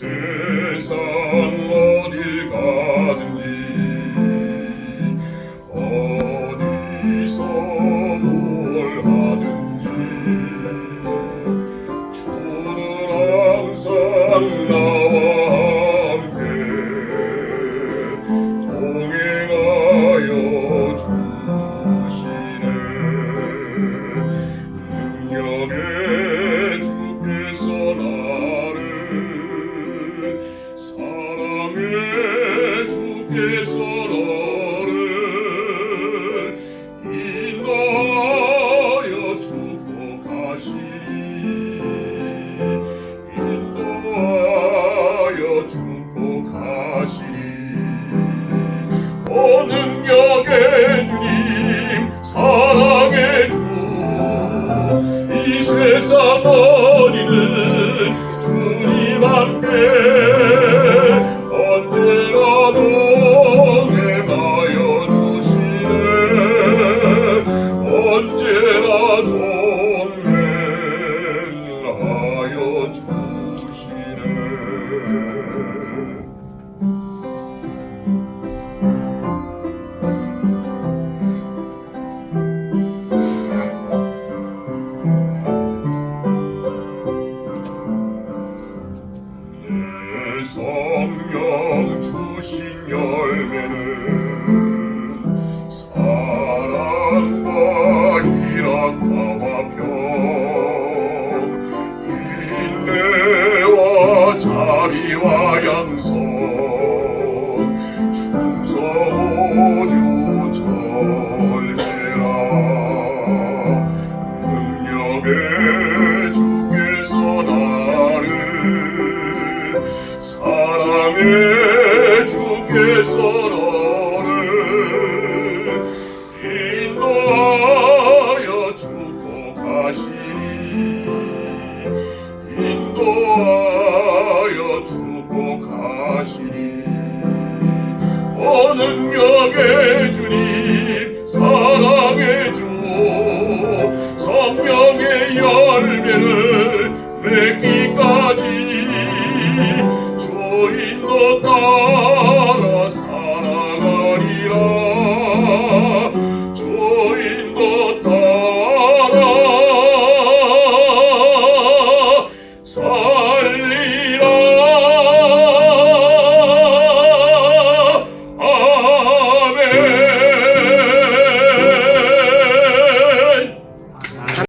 say 능력의 주님 사랑의 주 이 세상 어디는 주님 함께 성령 주신 열매는 주께서 너를 인도하여 축복하시니 인도하여 축복하시니 어 능력의 주님 사랑의 주 성령의 열매를 맺기까지 believe.